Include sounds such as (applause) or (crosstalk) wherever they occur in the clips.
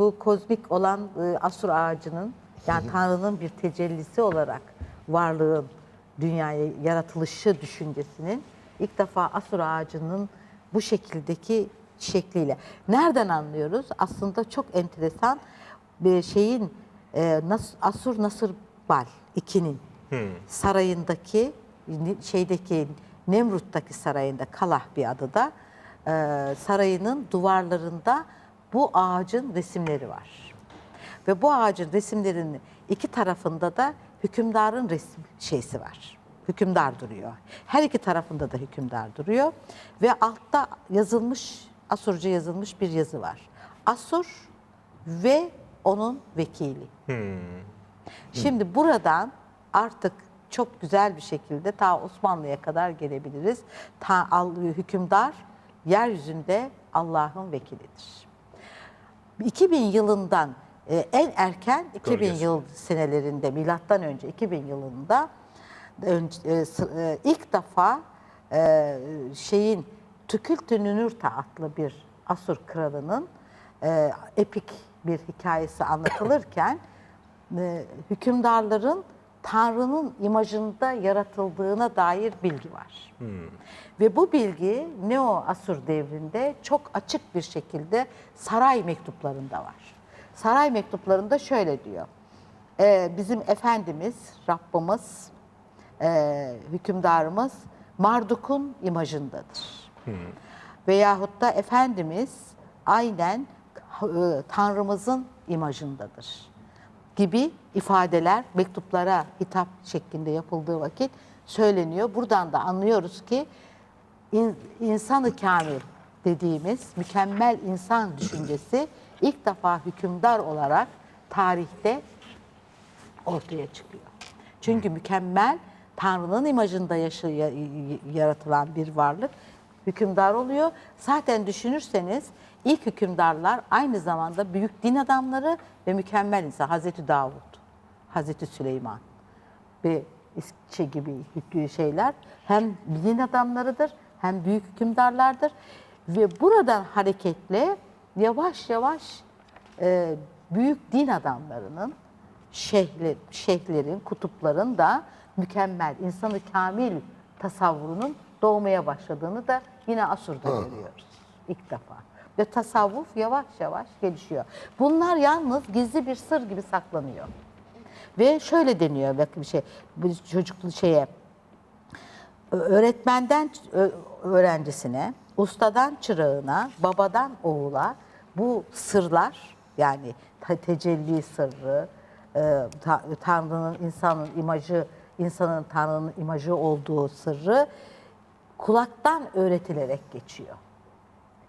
bu kozmik olan e, Asur ağacının yani Tanrı'nın bir tecellisi olarak varlığın dünyaya yaratılışı düşüncesinin ilk defa Asur ağacının bu şekildeki şekliyle. Nereden anlıyoruz? Aslında çok enteresan bir şeyin e, Nas- Asur Nasır Bal 2'nin sarayındaki şeydeki Nemrut'taki sarayında Kalah bir adada e, sarayının duvarlarında bu ağacın resimleri var. Ve bu ağacın resimlerinin iki tarafında da hükümdarın resim şeysi var. Hükümdar duruyor. Her iki tarafında da hükümdar duruyor. Ve altta yazılmış, Asurca yazılmış bir yazı var. Asur ve onun vekili. Şimdi buradan artık çok güzel bir şekilde ta Osmanlı'ya kadar gelebiliriz. Ta hükümdar yeryüzünde Allah'ın vekilidir. 2000 yılından e, en erken 2000 Gölgesi. yıl senelerinde milattan önce 2000 yılında önce, e, e, ilk defa e, şeyin Tükültü Nünürta adlı bir Asur kralının e, epik bir hikayesi anlatılırken e, hükümdarların Tanrı'nın imajında yaratıldığına dair bilgi var. Ve bu bilgi Neo Asur devrinde çok açık bir şekilde saray mektuplarında var. Saray mektuplarında şöyle diyor. "Ee, bizim Efendimiz, Rabbimiz, e, hükümdarımız Marduk'un imajındadır. Veyahut da Efendimiz aynen e, Tanrımızın imajındadır gibi ifadeler mektuplara hitap şeklinde yapıldığı vakit söyleniyor. Buradan da anlıyoruz ki in- insanı kamil dediğimiz mükemmel insan düşüncesi ilk defa hükümdar olarak tarihte ortaya çıkıyor. Çünkü mükemmel Tanrı'nın imajında yaşa- ya- y- yaratılan bir varlık hükümdar oluyor. Zaten düşünürseniz ilk hükümdarlar aynı zamanda büyük din adamları ve mükemmel insan. Hazreti Davud, Hazreti Süleyman ve şey gibi şeyler hem din adamlarıdır hem büyük hükümdarlardır ve buradan hareketle yavaş yavaş e, büyük din adamlarının şeyhler, şeyhlerin, kutupların da mükemmel, insanı kamil tasavvurunun doğmaya başladığını da yine Asur'da görüyoruz ilk defa. Ve tasavvuf yavaş yavaş gelişiyor. Bunlar yalnız gizli bir sır gibi saklanıyor. Ve şöyle deniyor bakın bir şey, bu çocuklu şeye, öğretmenden öğrencisine, ustadan çırağına, babadan oğula bu sırlar yani te- tecelli sırrı, e, ta- Tanrı'nın insanın imajı, insanın Tanrı'nın imajı olduğu sırrı kulaktan öğretilerek geçiyor.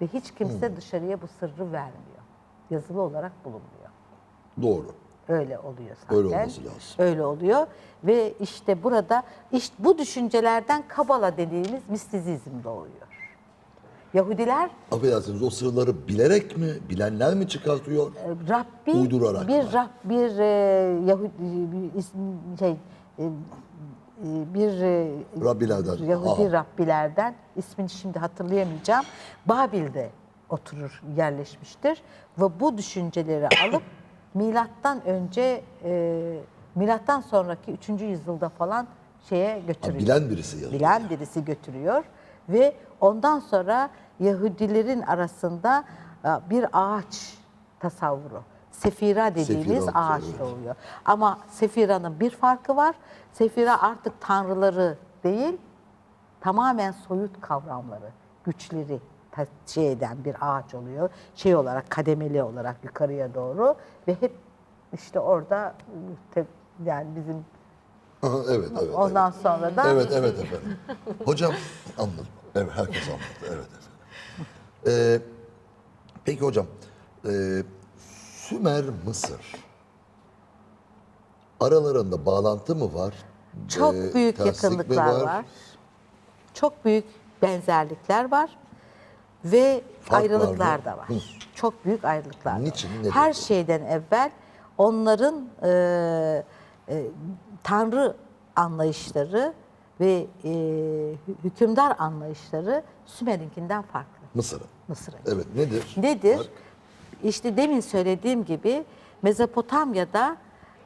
Ve hiç kimse dışarıya bu sırrı vermiyor. Yazılı olarak bulunmuyor. Doğru. Öyle oluyor zaten. Öyle olması lazım. Öyle oluyor ve işte burada işte bu düşüncelerden Kabala dediğimiz mistizizm doğuyor. Yahudiler Affedersiniz o sırları bilerek mi, bilenler mi çıkartıyor? e, Rabbi Uydurarak bir mı? Rab bir e, Yahudi bir şey e, bir e, Rabbilerden. Yahudi Aa. Rabbilerden ismini şimdi hatırlayamayacağım. Babil'de oturur yerleşmiştir ve bu düşünceleri (coughs) alıp milattan önce e, milattan sonraki 3. yüzyılda falan şeye Ha, götürüyor. bilen birisi yazıyor. Bilen birisi götürüyor ve ondan sonra Yahudilerin arasında e, bir ağaç tasavvuru. Sefira dediğimiz Sefira, ağaç evet. doğuyor. Ama Sefira'nın bir farkı var. Sefira artık tanrıları değil, tamamen soyut kavramları, güçleri şey eden bir ağaç oluyor. Şey olarak kademeli olarak yukarıya doğru ve hep işte orada yani bizim Aha, evet, evet. ondan sonra da Evet, evet efendim. Hocam anladım. Evet, herkes anladı. Evet efendim. Ee, peki hocam, e, Sümer, Mısır aralarında bağlantı mı var? Çok Ee, büyük yakınlıklar var? Çok büyük benzerlikler var ve Fark ayrılıklar var da var. Hı. Çok büyük ayrılıklar Niçin, var. Her bu? şeyden evvel onların e, e, tanrı anlayışları ve e, hü- hükümdar anlayışları Sümer'inkinden farklı. Mısır'ın. Mısır'ın. Evet, nedir? Nedir? Fark? İşte demin söylediğim gibi Mezopotamya'da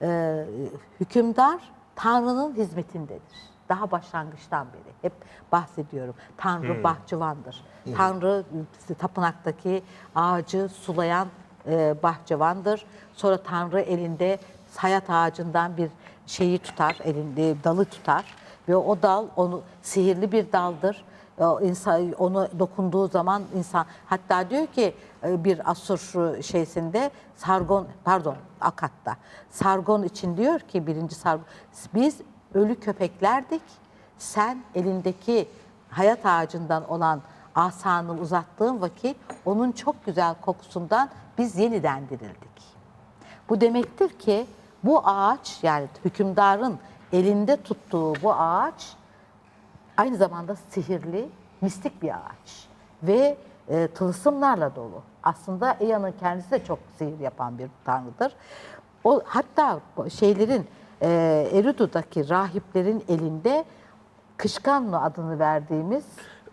e, hükümdar Tanrı'nın hizmetindedir. Daha başlangıçtan beri hep bahsediyorum. Tanrı bahçıvandır. Tanrı e, tapınaktaki ağacı sulayan e, bahçıvandır. Sonra Tanrı elinde hayat ağacından bir şeyi tutar, elinde dalı tutar ve o dal onu sihirli bir daldır. O insan onu dokunduğu zaman insan hatta diyor ki e, bir Asur şeysinde Sargon pardon Akat'ta Sargon için diyor ki birinci Sargon biz ölü köpeklerdik. Sen elindeki hayat ağacından olan asanı uzattığın vakit onun çok güzel kokusundan biz yeniden dirildik. Bu demektir ki bu ağaç yani hükümdarın elinde tuttuğu bu ağaç aynı zamanda sihirli, mistik bir ağaç ve e, tılsımlarla dolu. Aslında Ea'nın kendisi de çok sihir yapan bir tanrıdır. O hatta şeylerin e, Eridu'daki rahiplerin elinde Kışkanlı adını verdiğimiz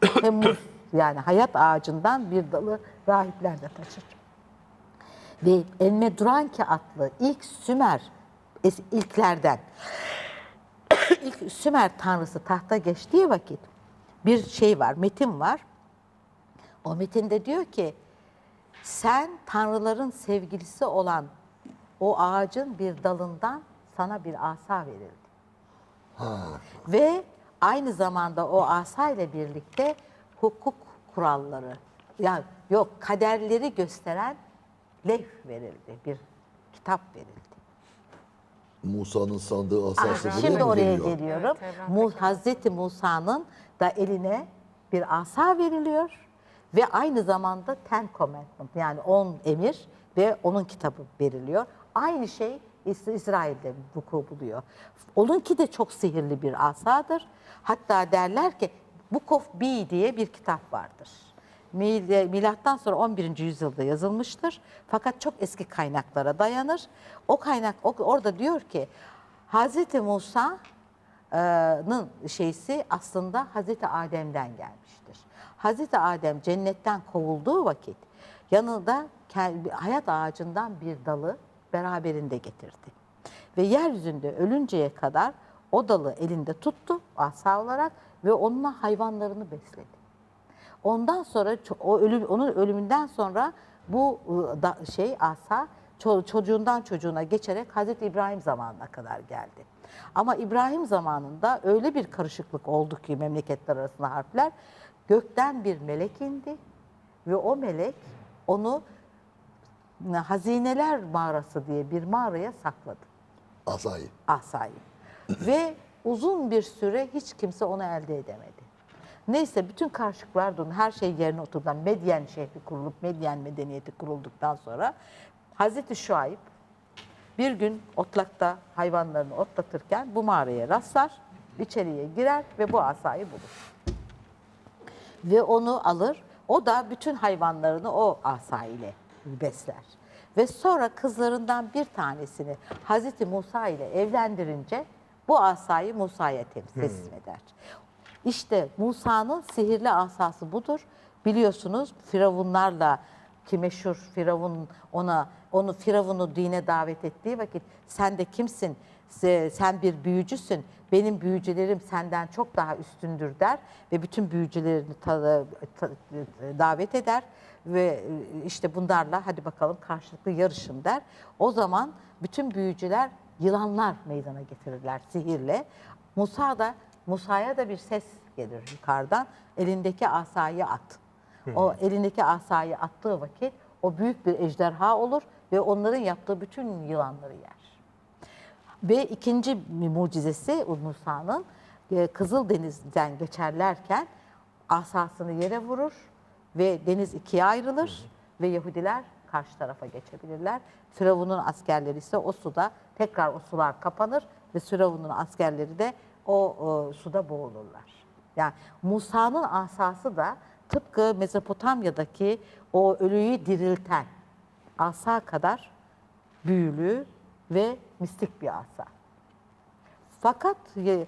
(coughs) Temmuz yani hayat ağacından bir dalı rahipler de taşır. Ve Elmedranki adlı ilk Sümer ilklerden (coughs) ilk Sümer tanrısı tahta geçtiği vakit bir şey var, metin var. O metinde diyor ki sen tanrıların sevgilisi olan o ağacın bir dalından sana bir asa verildi. Ve aynı zamanda o asa ile birlikte hukuk kuralları, yani yok kaderleri gösteren levh verildi, bir kitap verildi. Musa'nın sandığı asası buraya Şimdi mı oraya geliyor? geliyorum. Evet, Mu, Hazreti Musa'nın da eline bir asa veriliyor ve aynı zamanda Ten Commandment yani 10 emir ve onun kitabı veriliyor. Aynı şey İs- İsrail'de vuku buluyor. Onunki de çok sihirli bir asadır. Hatta derler ki Book of Bee diye bir kitap vardır. Mil- Milattan sonra 11. yüzyılda yazılmıştır. Fakat çok eski kaynaklara dayanır. O kaynak orada diyor ki Hazreti Musa'nın şeysi aslında Hazreti Adem'den gelmiştir. Hazreti Adem cennetten kovulduğu vakit yanında hayat ağacından bir dalı beraberinde getirdi. Ve yeryüzünde ölünceye kadar o dalı elinde tuttu asa olarak ve onunla hayvanlarını besledi. Ondan sonra o ölüm onun ölümünden sonra bu ıı, da, şey asa ço- çocuğundan çocuğuna geçerek Hazreti İbrahim zamanına kadar geldi. Ama İbrahim zamanında öyle bir karışıklık oldu ki memleketler arasında harfler gökten bir melek indi ve o melek onu hazineler mağarası diye bir mağaraya sakladı Asayı. asayı. Ve uzun bir süre hiç kimse onu elde edemedi. Neyse bütün karşılıklar dön, her şey yerine oturdu. Medyen şehri kurulup Medyen medeniyeti kurulduktan sonra Hazreti Şuayb bir gün otlakta hayvanlarını otlatırken bu mağaraya rastlar, içeriye girer ve bu asayı bulur. Ve onu alır, o da bütün hayvanlarını o asa ile besler. Ve sonra kızlarından bir tanesini Hazreti Musa ile evlendirince bu asayı Musa'ya teslim eder. İşte Musa'nın sihirli asası budur. Biliyorsunuz Firavunlarla ki meşhur Firavun ona onu Firavun'u dine davet ettiği vakit sen de kimsin? Se- Sen bir büyücüsün. Benim büyücülerim senden çok daha üstündür der ve bütün büyücülerini davet eder ve işte bunlarla hadi bakalım karşılıklı yarışın der. O zaman bütün büyücüler yılanlar meydana getirirler sihirle. Musa da Musa'ya da bir ses gelir yukarıdan. Elindeki asayı at. O elindeki asayı attığı vakit o büyük bir ejderha olur ve onların yaptığı bütün yılanları yer. Ve ikinci mucizesi Musa'nın e, Kızıldeniz'den geçerlerken asasını yere vurur ve deniz ikiye ayrılır ve Yahudiler karşı tarafa geçebilirler. Firavun'un askerleri ise o suda tekrar o sular kapanır ve Firavun'un askerleri de o, o suda boğulurlar. Yani Musa'nın asası da tıpkı Mezopotamya'daki o ölüyü dirilten asa kadar büyülü ve mistik bir asa. Fakat e,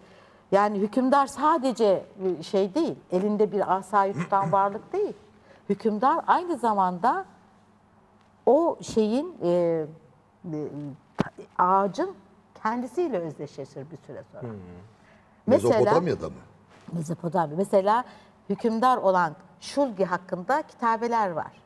yani hükümdar sadece e, şey değil, elinde bir asayı tutan (clears throat) varlık değil. Hükümdar aynı zamanda o şeyin e, e, ağacın kendisiyle özdeşleşir bir süre sonra. Mesela Mezopotamya'da mı? Mezopotamya. Mesela hükümdar olan Şulgi hakkında kitabeler var.